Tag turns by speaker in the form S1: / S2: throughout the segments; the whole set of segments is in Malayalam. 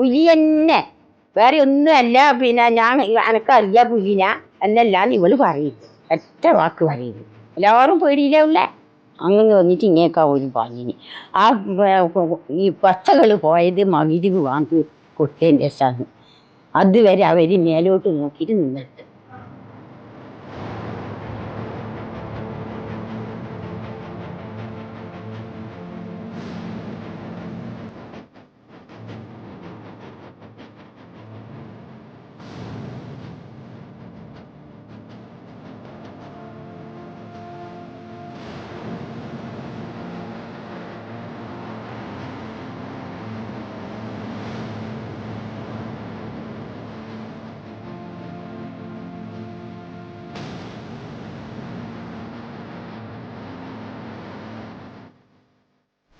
S1: പുലി തന്നെ വേറെ ഒന്നുമല്ല. പിന്നെ ഞാൻ എനക്കറിയ പുലിന. എന്നല്ലാന്ന് ഇവൾ പറയും. ഒറ്റ വാക്ക് പറയും. എല്ലാവരും പേടിയില്ല അങ്ങനെ വന്നിട്ട് ഇങ്ങേക്കാ ഒരു പാഞ്ഞിന് ആ ഈ പച്ചകൾ പോയത് മകിരിവ് വാങ്ങി കൊട്ടേന്റെ ശാന്ന് അതുവരെ അവർ മേലോട്ട് നോക്കിയിട്ട് നിന്നിട്ട്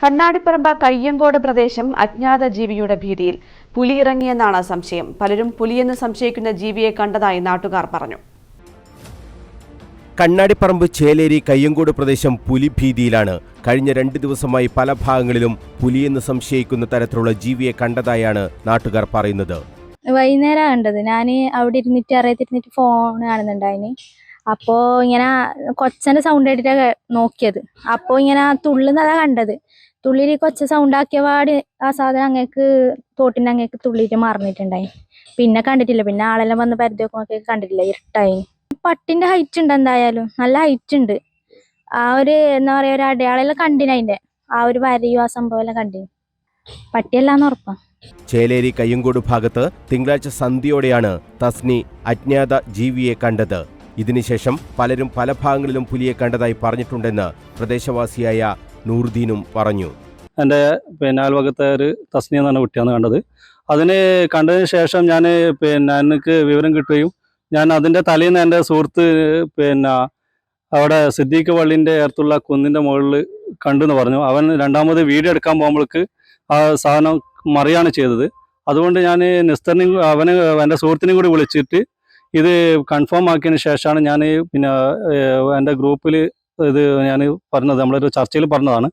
S2: കണ്ണാടിപ്പറമ്പ് കയ്യങ്കോട് പ്രദേശം അജ്ഞാത ജീവിയുടെ ഭീതിയിൽ പുലി ഇറങ്ങിയെന്നാണ് സംശയം. പലരും പുലിയെന്ന് സംശയിക്കുന്ന ജീവിയെ കണ്ടതായി നാട്ടുകാർ പറഞ്ഞു.
S3: കണ്ണാടിപ്പറമ്പ് ചേലേരി കയ്യങ്കോട് പ്രദേശം പുലി ഭീതിയിലാണ്. കഴിഞ്ഞ രണ്ട് ദിവസമായി പല ഭാഗങ്ങളിലും പുലിയെന്ന് സംശയിക്കുന്ന തരത്തിലുള്ള ജീവിയെ കണ്ടതായാണ് നാട്ടുകാർ പറയുന്നത്.
S4: വൈകുന്നേരം കണ്ടത്. ഞാൻ അവിടെ ഇരുന്നിട്ട് അറിയത്തിരുന്നിട്ട് ഫോൺ കാണുന്നുണ്ടായിന്. അപ്പോ ഇങ്ങനെ കൊച്ചന്റെ സൗണ്ട് ആയിട്ടാണ് നോക്കിയത്. അപ്പോ ഇങ്ങനെ തുള്ളുന്നതാ കണ്ടത്. തുള്ളിയിൽ കൊച്ച സൗണ്ട് ആക്കിയ പാട് ആ സാധനം അങ്ങേക്ക് തോട്ടിന്റെ അങ്ങേക്ക് തുള്ളിയിട്ട് മറന്നിട്ടുണ്ടായി പിന്നെ കണ്ടിട്ടില്ല. പിന്നെ ആളെല്ലാം വന്ന് പരിധി നോക്കി കണ്ടിട്ടില്ല. ഇരുട്ടായി. പട്ടിന്റെ ഹൈറ്റ് ഉണ്ട് എന്തായാലും? നല്ല ഹൈറ്റ് ഉണ്ട്. ആ ഒരു എന്താ പറയാ ഒരു അടയാളെല്ലാം കണ്ടിന് അതിന്റെ. ആ ഒരു വരയും ആ സംഭവം എല്ലാം കണ്ടിന്. പട്ടിയല്ലാന്ന് ഉറപ്പാ.
S3: ചേലേരി കയ്യങ്കോട് ഭാഗത്ത് തിങ്കളാഴ്ച സന്ധ്യയോടെയാണ് തസ്നി അജ്ഞാത ജീവിയെ കണ്ടത്. ഇതിനുശേഷം പലരും പല ഭാഗങ്ങളിലും പുലിയെ കണ്ടതായി പറഞ്ഞിട്ടുണ്ടെന്ന് പ്രദേശവാസിയായ നൂർദീനും പറഞ്ഞു.
S5: എന്റെ പിന്നെ അയൽവകത്തെ ഒരു തസ്നി എന്നാണ് കുട്ടിയാണ് കണ്ടത്. അതിന് കണ്ടതിന് ശേഷം ഞാൻ പിന്നെ എനിക്ക് വിവരം കിട്ടുകയും ഞാൻ അതിന്റെ തലേന്ന് എന്റെ സുഹൃത്ത് പിന്നെ അവിടെ സിദ്ദീഖ് പള്ളിന്റെ അടുത്തുള്ള കുന്നിന്റെ മുകളിൽ കണ്ടെന്ന് പറഞ്ഞു. അവൻ രണ്ടാമത് വീഡിയോ എടുക്കാൻ പോകുമ്പോൾക്ക് ആ സാധനം മറിയാണ് ചെയ്തത്. അതുകൊണ്ട് ഞാൻ നിസ്തറിനെയും അവന് എന്റെ സുഹൃത്തിനെയും കൂടി വിളിച്ചിട്ട് ഇത് കൺഫേം ആക്കിയതിന് ശേഷമാണ് ഞാൻ പിന്നെ എന്റെ ഗ്രൂപ്പിൽ ഇത് ഞാൻ പറഞ്ഞത് നമ്മളൊരു ചർച്ചയിൽ പറഞ്ഞതാണ്.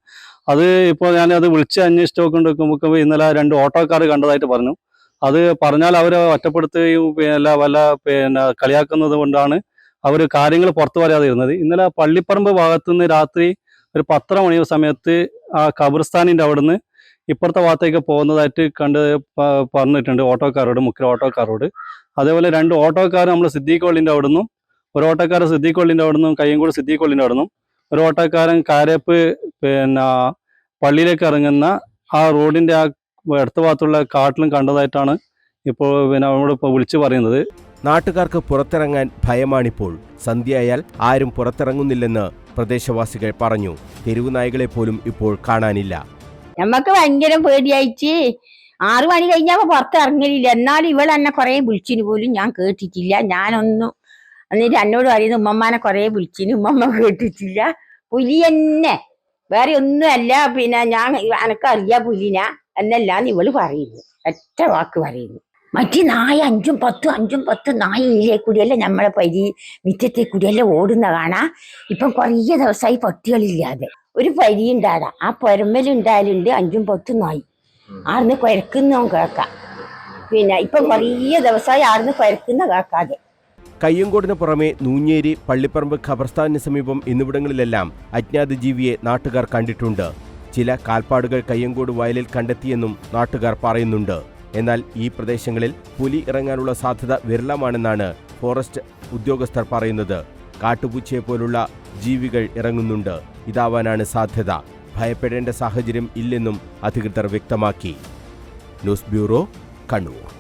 S5: അത് ഇപ്പോൾ ഞാൻ അത് വിളിച്ച് അന്വേഷിച്ച് നോക്കുമ്പോൾ ഇന്നലെ രണ്ട് ഓട്ടോക്കാർ കണ്ടതായിട്ട് പറഞ്ഞു. അത് പറഞ്ഞാൽ അവരെ ഒറ്റപ്പെടുത്തുകയും പിന്നെ വല്ല പിന്നെ കളിയാക്കുന്നത് കൊണ്ടാണ് അവർ കാര്യങ്ങൾ പുറത്തു പറയാതെ ഇരുന്നത് ഇന്നലെ പള്ളിപ്പറമ്പ് ഭാഗത്തു നിന്ന് രാത്രി ഒരു പത്തര മണി സമയത്ത് ആ ഖബർസ്ഥാനിന്റെ നിന്ന് ഇപ്പുറത്തെ ഭാഗത്തേക്ക് പോകുന്നതായിട്ട് കണ്ട് പറഞ്ഞിട്ടുണ്ട് ഓട്ടോക്കാരോട് മുഖ്യ ഓട്ടോക്കാരോട് അതേപോലെ രണ്ട് ഓട്ടോക്കാർ നമ്മൾ സിദ്ദീഖ് പള്ളിന്റെ അവിടുന്നും ഒരു ഓട്ടോക്കാരൻ അവിടെ നിന്നും അവിടുന്നും കയ്യങ്കോട് സിദ്ദീഖ് അവിടെ നിന്നും ഒരു ഓട്ടോക്കാരൻ കാരപ്പ് പിന്നെ പള്ളിയിലേക്ക് ഇറങ്ങുന്ന ആ റോഡിന്റെ ആ അടുത്ത ഭാഗത്തുള്ള കാട്ടിലും കണ്ടതായിട്ടാണ് ഇപ്പോൾ പിന്നെ അവരോട് ഇപ്പോൾ വിളിച്ചു പറയുന്നത്.
S3: നാട്ടുകാർക്ക് പുറത്തിറങ്ങാൻ ഭയമാണിപ്പോൾ. സന്ധ്യയായാൽ ആരും പുറത്തിറങ്ങുന്നില്ലെന്ന് പ്രദേശവാസികൾ പറഞ്ഞു. തെരുവുനായകളെ പോലും ഇപ്പോൾ കാണാനില്ല.
S1: നമ്മക്ക് ഭയങ്കര പേടിയായിച്ച് ആറു മണി കഴിഞ്ഞപ്പോ പുറത്തിറങ്ങലില്ല. എന്നാലും ഇവൾ എന്നെ കുറെ വിളിച്ചിന് പോലും ഞാൻ കേട്ടിട്ടില്ല. ഞാനൊന്നും എന്നിട്ട് എന്നോട് പറയുന്ന ഉമ്മമ്മാനെ കുറെ വിളിച്ചിന് ഉമ്മമ്മ കേട്ടിട്ടില്ല. പുലി തന്നെ വേറെ ഒന്നുമല്ല പിന്നെ ഞാൻ എനക്കറിയാം പുലിന. എന്നല്ല ഇവൾ പറയുന്നു. ഒറ്റ വാക്ക് പറയുന്നു. മറ്റു നായ അഞ്ചും പത്തും അഞ്ചും പത്തും നായ ഇതിലെ കൂടിയല്ല നമ്മളെ പരി മിറ്റത്തെ കൂടിയല്ല ഓടുന്ന കാണാ. ഇപ്പം കുറേ ദിവസമായി പട്ടികളില്ലാതെ ഒരു പരി ഉണ്ടാടാ ആ പൊരമ്പലുണ്ടായാലുണ്ട് അഞ്ചും പത്തും നായി. ആർന്ന് കുരക്കുന്നോ കേക്കാം പിന്നെ ഇപ്പം കുറേ ദിവസമായി ആർന്ന് കുരക്കുന്ന കേക്കാതെ
S3: കയ്യങ്കോടിന് പുറമെ നൂഞ്ഞേരി പള്ളിപ്പറമ്പ് ഖബർസ്ഥാനിന് സമീപം എന്നിവിടങ്ങളിലെല്ലാം അജ്ഞാത ജീവിയെ നാട്ടുകാർ കണ്ടിട്ടുണ്ട്. ചില കാൽപ്പാടുകൾ കയ്യങ്കോട് വയലിൽ കണ്ടെത്തിയെന്നും നാട്ടുകാർ പറയുന്നുണ്ട്. എന്നാൽ ഈ പ്രദേശങ്ങളിൽ പുലി ഇറങ്ങാനുള്ള സാധ്യത വിരളമാണെന്നാണ് ഫോറസ്റ്റ് ഉദ്യോഗസ്ഥർ പറയുന്നത്. കാട്ടുപൂച്ചയെ പോലുള്ള ജീവികൾ ഇറങ്ങുന്നുണ്ട്. ഇതാവാനാണ് സാധ്യത. ഭയപ്പെടേണ്ട സാഹചര്യം ഇല്ലെന്നും അധികൃതർ വ്യക്തമാക്കി. News bureau Kannur.